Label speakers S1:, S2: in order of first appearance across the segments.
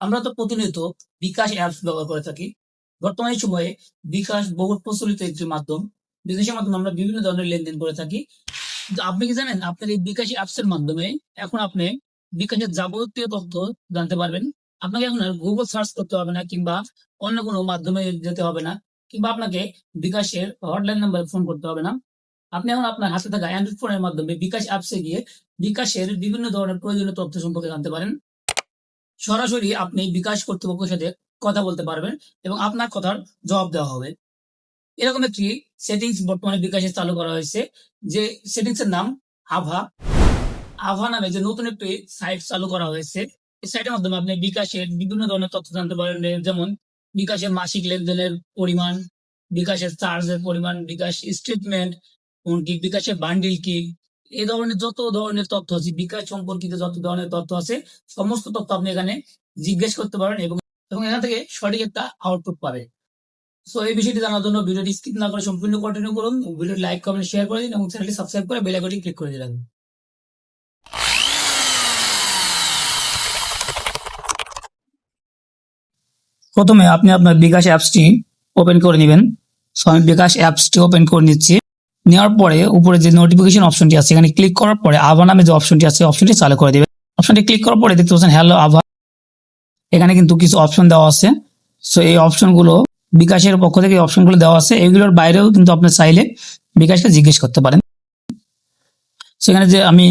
S1: আমরা তো প্রতিনিয়ত বিকাশ অ্যাপস ব্যবহার করে থাকি। বর্তমানে সময়ে বিকাশ বহু প্রচলিত একটি মাধ্যম। বিকাশের মাধ্যমে আমরা বিভিন্ন ধরনের লেনদেন করে থাকি। আপনি কি জানেন, আপনার এই বিকাশ অ্যাপস এর মাধ্যমে এখন আপনি বিকাশের যাবতীয় তথ্য জানতে পারবেন। আপনাকে এখন আর গুগল সার্চ করতে হবে না কিংবা অন্য কোনো মাধ্যমে যেতে হবে না, কিংবা আপনাকে বিকাশের হটলাইন নাম্বারে ফোন করতে হবে না। আপনি এখন আপনার হাতে থাকা অ্যান্ড্রয়েড ফোনের মাধ্যমে বিকাশ অ্যাপসে গিয়ে বিকাশের বিভিন্ন ধরনের প্রয়োজনীয় তথ্য সম্পর্কে জানতে পারেন। সরাসরি আপনি বিকাশ কর্তৃপক্ষের সাথে কথা বলতে পারবেন এবং আপনার কথার জবাব দেওয়া হবে। এরকম একটি সেটিংস বর্তমানে বিকাশে চালু করা হয়েছে, যে সেটিংস এর নাম আভা। আভা নামে যে নতুন একটি সাইট চালু করা হয়েছে, এই সাইটের মাধ্যমে আপনি বিকাশের বিভিন্ন ধরনের তথ্য জানতে পারেন যেমন বিকাশের মাসিক লেনদেনের পরিমাণ, বিকাশের চার্জের পরিমাণ, বিকাশ স্টেটমেন্ট বিকাশের বান্ডিল কি এই ধরনের যত ধরনের তথ্য আছে, বিকাশ সম্পর্কিত যত ধরনের তথ্য আছে, সমস্ত তথ্য আপনি এখানে জিজ্ঞেস করতে পারেন এবং এবং এখান থেকে সঠিক একটা আউটপুট পাবে সো এই বিষয়টি জানার জন্য ভিডিওটি স্কিপ না করে সম্পূর্ণ কন্টিনিউ করুন ভিডিওটি লাইক কমেন্ট শেয়ার করে দিন এবং চ্যানেলটি সাবস্ক্রাইব করে বেল আইকনটি ক্লিক করে দিন। প্রথমে আপনি আপনার বিকাশ অ্যাপসটি ওপেন করে নেবেন। সো আমি বিকাশ অ্যাপসটি ওপেন করে নিচ্ছি। নেওয়ার পরে উপরে যে নোটিফিকেশন অপশনটি আছে, এখানে ক্লিক করার পরে আভা নামে যে অপশনটি আছে অপশনটি চালু করে দেবেন অপশনটি ক্লিক করার পরে দেখতে পাচ্ছেন হ্যালো আভা। এখানে কিন্তু কিছু অপশন দেওয়া আছে। সো এই অপশনগুলো বিকাশের পক্ষ থেকে এই অপশনগুলো দেওয়া আছে। এগুলোর বাইরেও কিন্তু আপনি চাইলে বিকাশকে জিজ্ঞেস করতে পারেন। সেখানে যে আমি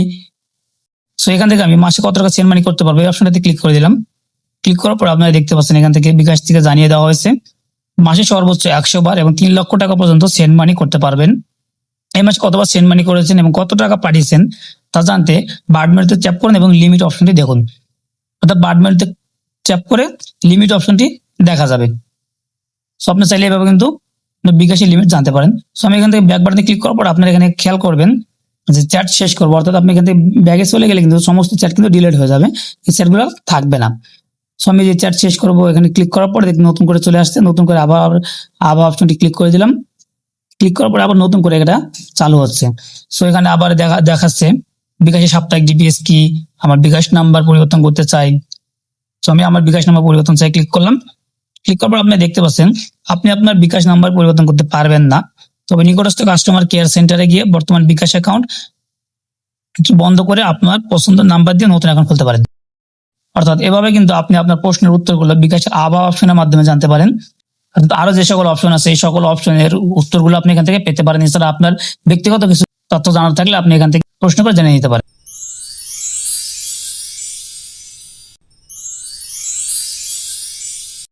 S1: সো এখান থেকে আমি মাসে কত টাকা সেন্ড মানি করতে পারব, এই অপশনটাতে ক্লিক করে দিলাম। ক্লিক করার পর আপনারা দেখতে পাচ্ছেন, এখান থেকে বিকাশ থেকে জানিয়ে দেওয়া হয়েছে। মাসে সর্বোচ্চ একশো বার এবং তিন লক্ষ টাকা পর্যন্ত সেন্ড মানি করতে পারবেন। এই মাসে কতবার সেন্ড মানি করেছেন এবং কত টাকা পাঠিয়েছেন তা জানতে বার্ড মেনুতে চ্যাপ করুন এবং লিমিট অপশনটি দেখুন। অর্থাৎ বার্ড মেনুতে চ্যাপ করে লিমিট অপশনটি দেখা যাবে। সো আপনি চাইলে এভাবে কিন্তু বিকাশের লিমিট জানতে পারেন। সো আমি এখান থেকে ব্যাক বাটনে ক্লিক করার পর আপনারা এখানে খেয়াল করবেন যে চ্যাট শেষ করব। অর্থাৎ আপনি এখান থেকে ব্যাগে চলে গেলে কিন্তু সমস্ত চ্যাট কিন্তু ডিলিট হয়ে যাবে। এই চ্যাটগুলো থাকবে না। সো আমি যে চ্যাট শেষ করব এখানে ক্লিক করার পরে নতুন করে চলে আসছে। নতুন করে আবার আবার অপশনটি ক্লিক করে দিলাম। ক্লিক করার পরে আবার নতুন করে এটা চালু হচ্ছে। সো এখানে আবার দেখা, দেখাচ্ছে বিকাশের সাপ্তাহিক ডিপিএস কি, আমার বিকাশ নাম্বার পরিবর্তন করতে চাই। তো আমি আমার বিকাশ নাম্বার পরিবর্তন চাই, ক্লিক করলাম। ক্লিক করার পর আপনি দেখতে পাচ্ছেন, আপনি আপনার বিকাশ নাম্বার পরিবর্তন করতে পারবেন না। তবে নিকটস্থ কাস্টমার কেয়ার সেন্টারে গিয়ে বর্তমান বিকাশ অ্যাকাউন্ট বন্ধ করে আপনার পছন্দের নাম্বার দিয়ে নতুন অ্যাকাউন্ট খুলতে পারেন। অর্থাৎ এভাবে কিন্তু আপনি আপনার প্রশ্নের উত্তরগুলো বিকাশের আবা অপশনের মাধ্যমে জানতে পারেন। আরও যে সকল অপশন আছে, এই সকল অপশনের উত্তরগুলো আপনি এখান থেকে পেতে পারেন। এছাড়া আপনার ব্যক্তিগত কিছু তথ্য জানার থাকলে আপনি এখান থেকে প্রশ্ন করে জেনে নিতে পারেন।